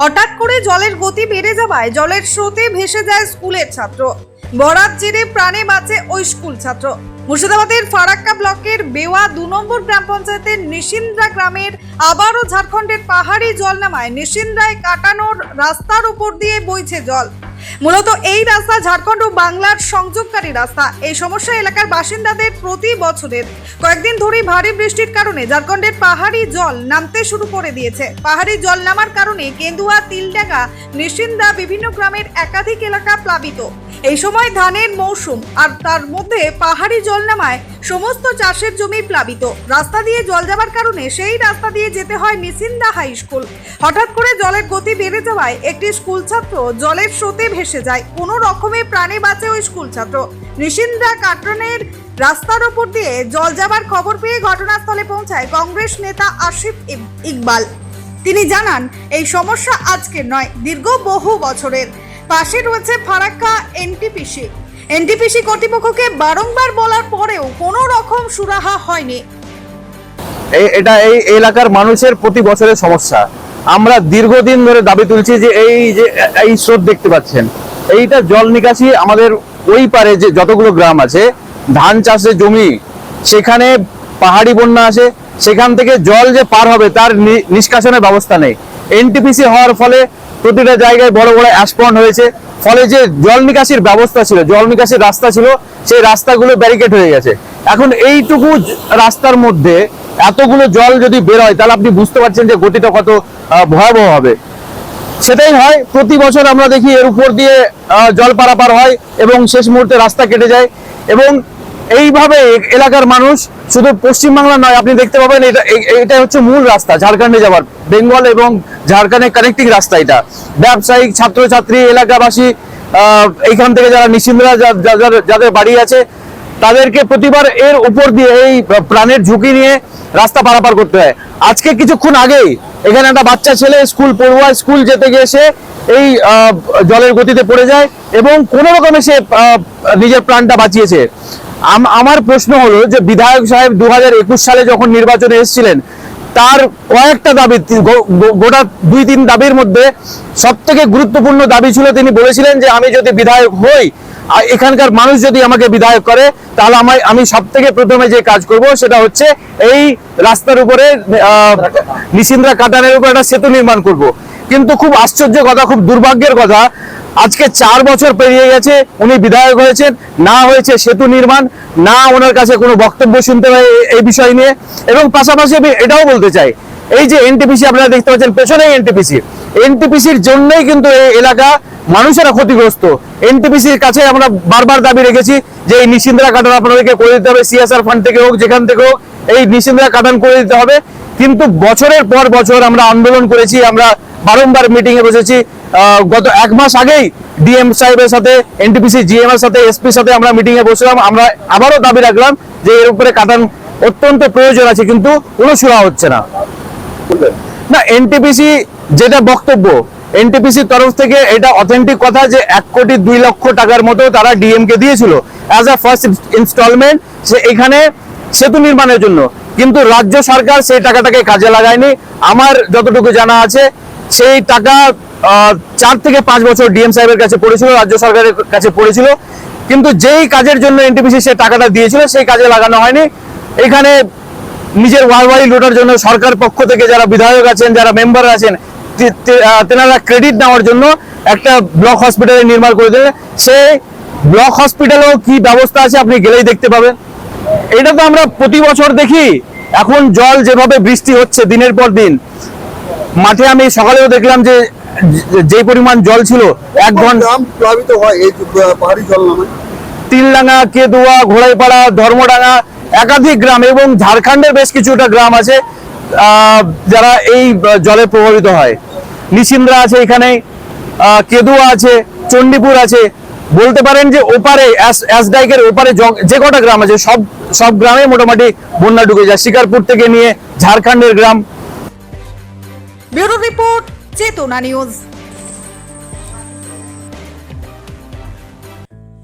হঠাৎ করে জলের গতি বেড়ে যাওয়ায় জলের স্রোতে ভেসে যায় স্কুলের ছাত্র। বরাত জেরে প্রাণে বাঁচে ওই স্কুল ছাত্র। মুর্শিদাবাদের ফারাক্কা ব্লকের বেওয়া দু নম্বর গ্রাম পঞ্চায়েতের নিশিন্দ্রা গ্রামের আবারও ঝাড়খণ্ডের পাহাড়ি জল নামায় নিশিন্দ্রায় কাটানোর রাস্তার উপর দিয়ে বইছে জল। মূলত এই রাস্তা ঝাড়খণ্ড ও বাংলার সংযোগকারী রাস্তা। এই সমস্যা এলাকার বাসিন্দাদের প্রতি বছরের কয়েকদিন ধরেই ভারী বৃষ্টির কারণে ঝাড়খণ্ডের পাহাড়ি জল নামতে শুরু করে দিয়েছে। পাহাড়ি জল নামার কারণে কেন্দুয়া, তিলডাঙ্গা, নিশিন্দা বিভিন্ন গ্রামের একাধিক এলাকা প্লাবিত। এই সময় ধানের মৌসুম আর তার মধ্যে পাহাড়ি জল নামায় সমস্ত চাষের জমি প্লাবিত। রাস্তা দিয়ে জল যাবার কারণে সেই রাস্তা দিয়ে যেতে হয় নিসিন্দা হাই স্কুল। হঠাৎ করে জলের গতি বেড়ে যাওয়ায় একটি স্কুল ছাত্র জলের স্রোতে ভেসে যায়। কোনো রকমে প্রাণে বাঁচে ওই স্কুল ছাত্র। নিসিন্দা কাটনের রাস্তার ওপর দিয়ে জল যাবার খবর পেয়ে ঘটনাস্থলে পৌঁছায় কংগ্রেস নেতা আসিফ ইকবাল। তিনি জানান, এই সমস্যা আজকের নয়, দীর্ঘ বহু বছরের। পাশে রয়েছে ফারাক্কা এনটিপিসি। এনটিপিসি কর্তৃপক্ষকে বারংবার বলার পরেও কোনো রকম সুরাহা হয়নি। এটা এই এলাকার মানুষের প্রতি বছরের সমস্যা। আমরা দীর্ঘদিন ধরে দাবি তুলছি যে এই যে, এই স্রোত দেখতে পাচ্ছেন। এইটা জল নিকাশি আমাদের ওই পারে যে যতগুলো গ্রাম আছে, ধান চাষের জমি, সেখানে পাহাড়ি বন্যা আসে, সেখান থেকে জল যে পার হবে তার নিষ্কাশনের ব্যবস্থা নেই। এনটিপিসি হওয়ার ফলে প্রতিটা জায়গায় বড় বড় অ্যাসপন্ড হয়েছে, ফলে যে জল নিকাশির ব্যবস্থা ছিল, জল নিকাশির রাস্তা ছিল, সেই রাস্তাগুলো ব্যারিকেড হয়ে গেছে। এখন এইটুকু রাস্তার মধ্যে এতগুলো জল যদি বেরোয় তাহলে আপনি বুঝতে পারছেন যে গতিটা কত ভয়াবহ হবে। সেটাই হয়, প্রতি বছর আমরা দেখি এর উপর দিয়ে জল পারাপার হয় এবং শেষ মুহূর্তে রাস্তা কেটে যায়। এবং এইভাবে এলাকার মানুষ শুধু পশ্চিমবাংলা নয়, আপনি দেখতে পাবেন এটা এটা হচ্ছে মূল রাস্তা, ঝাড়খণ্ডে যাওয়ার। বেঙ্গল এবং ঝাড়খণ্ডের কানেক্টিং রাস্তা এটা। ব্যবসায়িক ছাত্রছাত্রী, এলাকাবাসী এইখান থেকে যারা নিশ্চিন্দরা যাদের বাড়ি আছে তাদেরকে প্রতিবার এর উপর দিয়ে এই প্রাণের ঝুঁকি নিয়ে রাস্তা পারাপার করতে হয়। আজকে কিছুক্ষণ আগেই এখানে একটা বাচ্চা ছেলে স্কুল, পড়ুয়া স্কুল যেতে গিয়ে সে এই জলের গতিতে পড়ে যায় এবং কোনো রকমে সে নিজের প্রাণটা বাঁচিয়েছে। আম- আমার প্রশ্ন হলো যে বিধায়ক সাহেব দু হাজার একুশ সালে যখন নির্বাচনে এসেছিলেন, তার কয়েকটা দাবি গোটা দুই তিন দাবির মধ্যে সব থেকে গুরুত্বপূর্ণ দাবি ছিল তিনি বলেছিলেন যে আমি যদি বিধায়ক হই এখানকার মানুষ যদি আমাকে বিধায়ক করে, তাহলে আমায়, আমি সব থেকে প্রথমে যে কাজ করব সেটা হচ্ছে এই রাস্তার উপরে নিশিন্দ্রা কাটানের উপর একটা সেতু নির্মাণ করব। কিন্তু খুব আশ্চর্য কথা, খুব দুর্ভাগ্যের কথা, আজকে চার বছর পেরিয়ে গেছে, উনি বিধায়ক হয়েছেন, না হয়েছে সেতু নির্মাণ, না ওনার কাছে কোনো বক্তব্য শুনতে হয় এই- এই বিষয় নিয়ে। এবং পাশাপাশি আমি এটাও বলতে চাই, এই যে এনটিপিসি আপনারা দেখতে পাচ্ছেন, পেছনেই এনটিপিসি এনটিপিসির জন্যই কিন্তু এই এলাকা মানুষেরা ক্ষতিগ্রস্ত। এনটিপিসির কাছে আমরা বারবার দাবি রেখেছি যে এই নিশিন্দ্রা কাটান আপনাদেরকে করে দিতে হবে, সিএসআর ফান্ড থেকে হোক, যেখান থেকে হোক, এই নিশিন্দ্রা কাটান করে দিতে হবে। কিন্তু বছরের পর বছর আমরা আন্দোলন করেছি, আমরা বারংবার মিটিং এ বসেছি গত এক মাস আগেই ডিএম সাহেবের সাথে, এনটিপিসি জিএম এর সাথে, এসপির সাথে আমরা মিটিং এ বসলাম। আমরা আবারও দাবি রাখলাম যে এর উপরে কাটান অত্যন্ত প্রয়োজন আছে, কিন্তু কোনো সুরা হচ্ছে না। না এনটিপিসি যেটা বক্তব্য এনটিপিসির তরফ থেকে এটা অথেন্টিক কথা যে এক কোটি দুই লক্ষ টাকার মতো তারা ডিএম কে দিয়েছিল অ্যাজ আ ফার্স্ট ইনস্টলমেন্ট সে এখানে সেতু নির্মাণের জন্য। কিন্তু রাজ্য সরকার সেই টাকাটাকে কাজে লাগায়নি। আমার যতটুকু জানা আছে, সেই টাকা চার থেকে পাঁচ বছর ডিএম সাহেবের কাছে পড়েছিল, রাজ্য সরকারের কাছে পড়েছিল। কিন্তু যেই কাজের জন্য এনটিপিসি সে টাকাটা দিয়েছিল, সেই কাজে লাগানো হয়নি। এখানে নিজের ওয়ারওয়ারি লুটার জন্য সরকার পক্ষ থেকে যারা বিধায়ক আছেন যারা মেম্বার আছেন তেনারা ক্রেডিট নেওয়ার জন্য একটা ব্লক হসপিটালে নির্মাণ করে দেবে সেই ব্লক হসপিটালেও কি ব্যবস্থা আছে আপনি গেলেই দেখতে পাবেন। এটা তো আমরা প্রতি বছর দেখি। এখন জল যেভাবে বৃষ্টি হচ্ছে দিনের পর দিন মাঠে আমি সকালেও দেখলাম যে যে- পরিমাণ জল ছিল এক ঘণ্টা প্লাবিত হয় এই পাহাড়ি জল নামে? তিলডাঙ্গা কেদুয়া ঘোড়াইপাড়া ধর্মডাঙ্গা একাধিক গ্রাম এবং ঝাড়খণ্ডের বেশ কিছুটা গ্রাম আছে যারা এই জলে প্রভাবিত হয়। নিশিন্দ্রা আছে এখানে কেদুয়া আছে, চণ্ডীপুর আছে। বলতে পারেন যে ওপারে অ্যাসডাইকের ওপারে যে কটা গ্রাম আছে, সব সব গ্রামে মোটামুটি বন্যা ঢুকে যায়। শিকারপুর থেকে নিয়ে ঝাড়খণ্ডের গ্রাম। Bureau report, Chetna news.